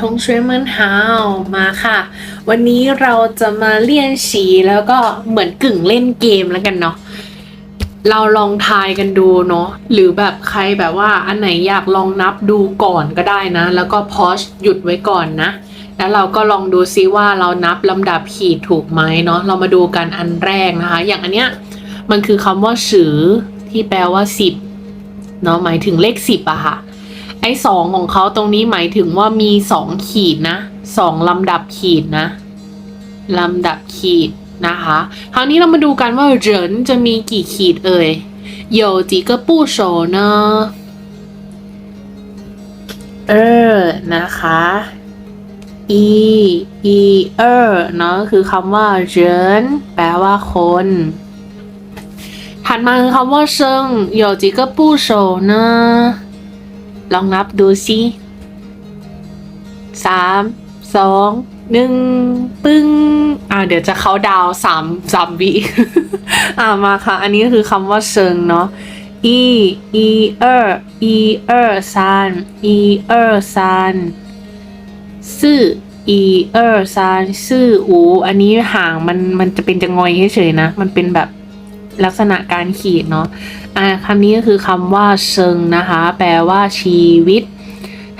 ทงช่วยมันฮาวมาค่ะ วันนี้เราจะมาเลี่ยนสีแล้วก็เหมือนกึ่งเล่นเกมแล้วกันเนาะเราลองทายกันดูเนาะหรือแบบใครแบบว่าอันไหนอยากลองนับดูก่อนก็ได้นะ แล้วก็พอชหยุดไว้ก่อนนะ แล้วเราก็ลองดูซิว่าเรานับลำดับขีดถูกไหมเนาะเรามาดูกันอันแรกนะคะ อย่างอันเนี้ยมันคือคำว่าสือที่แปลว่าสิบเนาะหมายถึงเลขสิบอะค่ะ ไอ้สองของเขาตรงนี้หมายถึงว่ามีสองขีดนะสองลำดับขีดนะลำดับขีดนะคะคราวนี้เรามาดูกันว่าเหรินจะมีกี่ขีดเอ่ย有几个部首呢เออนะคะอีอีเออเนาะคือคำว่าเหรินแปลว่าคนถัดมาคือคำว่าเซิง有几个部首呢 ลองนับดูสิสามสองหนึ่งปึ้ง อ่าเดี๋ยวจะเขาดาวสามสามวิอ่ามาค่ะ อันนี้ก็คือคำว่าเซิงเนาะอีอีเอออีเออซานอีเออซานซื่ออีเออซานซื่ออู อันนี้ห่างมันมันจะเป็นจะงอยเฉยๆนะ มันเป็นแบบ ลักษณะการขีดเนาะอ่าคำนี้ก็คือคำว่าเซิงนะคะ แปลว่าชีวิต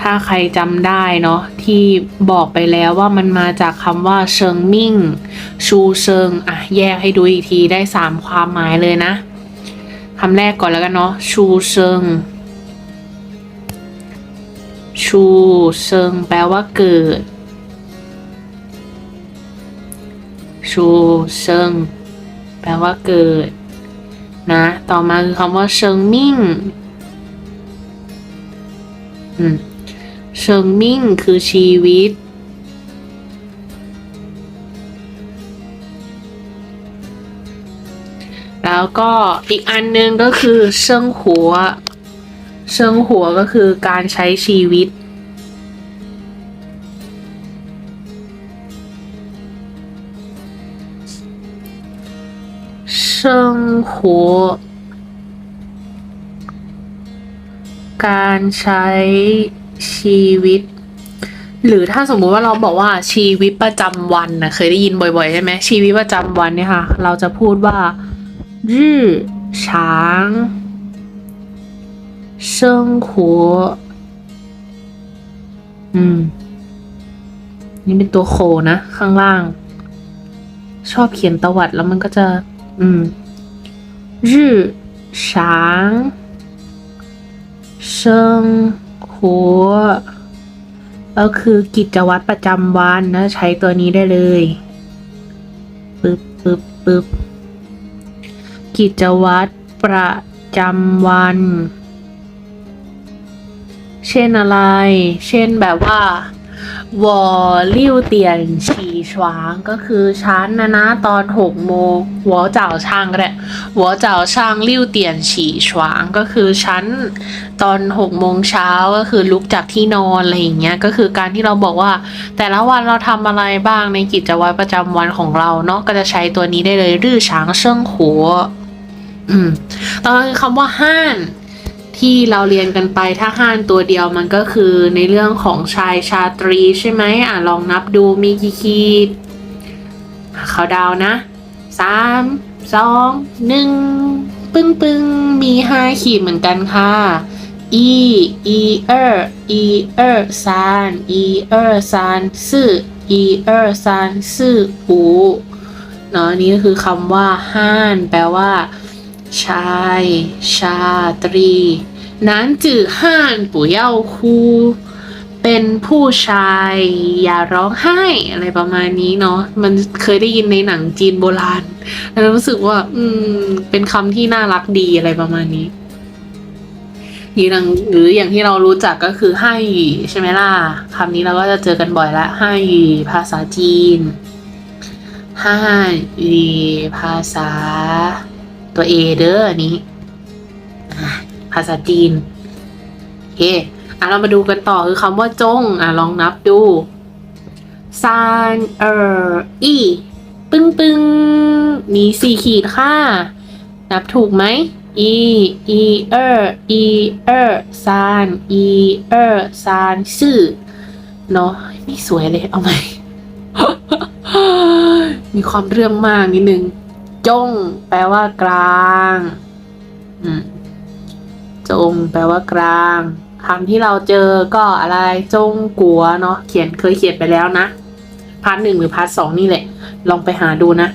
ถ้าใครจำได้เนาะที่บอกไปแล้วว่ามันมาจากคำว่าเชิงมิ่ง ชูเชิงอะแยกให้ดูอีกทีได้สามความหมายเลยนะคำแรกก่อนแล้วกันเนาะชูเชิง ชูเชิง แปลว่าเกิด ชูเชิง แปลว่าเกิด นะ ต่อมาคือคำว่าเชิงมิ่งเชิงมิ่งคือชีวิต แล้วก็อีกอันหนึงก็คือเชิงหัว เชิงหัวก็คือการใช้ชีวิต 生活การใช้ชีวิต หรือถ้าสมมุติว่าเราบอกว่าชีวิตประจำวันนะเคยได้ยินบ่อยๆใช่ไหมชีวิตประจำวันเนี่ยค่ะ เราจะพูดว่า日常生活ฉอืม นี่เป็นตัวโคนะ ข้างล่าง ชอบเขียนตวัดแล้วมันก็จะ อืม日常生活ก็คือกิจวัตรประจำวันนะ ใช้ตัวนี้ได้เลยปึ๊บปึ๊บปึ๊บกิจวัตรประจำวัน เช่นอะไร เช่นแบบว่า วอลิ่วเตียนฉีชวางก็คือชั้นนะนะตอนหกโมงหัวเจ้าช่างก็ได้หัวเจ้าช่างลิ่วเตียนฉีชวางก็คือชั้นตอนหกโมงเช้าก็คือลุกจากที่นอนอะไรอย่างเงี้ยก็คือการที่เราบอกว่า แต่ละวันเราทำอะไรบ้างในกิจวัตรประจำวันของเราเนาะก็จะใช้ตัวนี้ได้เลยรื่อช้างเชิงหัวอืมต่อมาคือคำว่าห้าน ที่เราเรียนกันไปถ้าห้านตัวเดียวมันก็คือในเรื่องของชายชาตรีใช่ไหมอะลองนับดูมีกี่ขีดอะเขาดาวนะสามสองหนึ่งปึ้งปึ้งมีห้าขีดเหมือนกันค่ะอีอีเอออีเออซานอีเออซานซื่ออีเออซานซื่ออูเนาะนนี้ก็คือคำว่าห้านแปลว่า ชาย ชาตรีนั้นจื่อห่านปู่เย่าคูเป็นผู้ชายอย่าร้องไห้อะไรประมาณนี้เนาะมันเคยได้ยินในหนังจีนโบราณ แล้วรู้สึกว่า อืม เป็นคำที่น่ารักดีอะไรประมาณนี้หรืออย่างที่เรารู้จักก็คือให้ใช่ไหมล่ะคำนี้เราก็จะเจอกันบ่อยละให้ภาษาจีนให้ภาษา ตัว A เด้ออันนี้ ภาษาจีนโอเคอะเรามาดูกันต่อคือคำว่าจง อะลองนับดูซานเอออีปึ้งปึ้งมีสี่ขีดค่ะ นับถูกไหม e e เออ e เออซาน e เออซานซื่อเนาะนี่สวยเลยเอาไหมมีความเรื่องมากนิดนึง จง แปลว่ากลางจง แปลว่ากลางคำที่เราเจอก็อะไรจงกัวเนาะเขียนเคยเขียนไปแล้วนะพาร์ทหนึ่งหรือพาร์ทสองนี่แหละ ลองไปหาดูนะ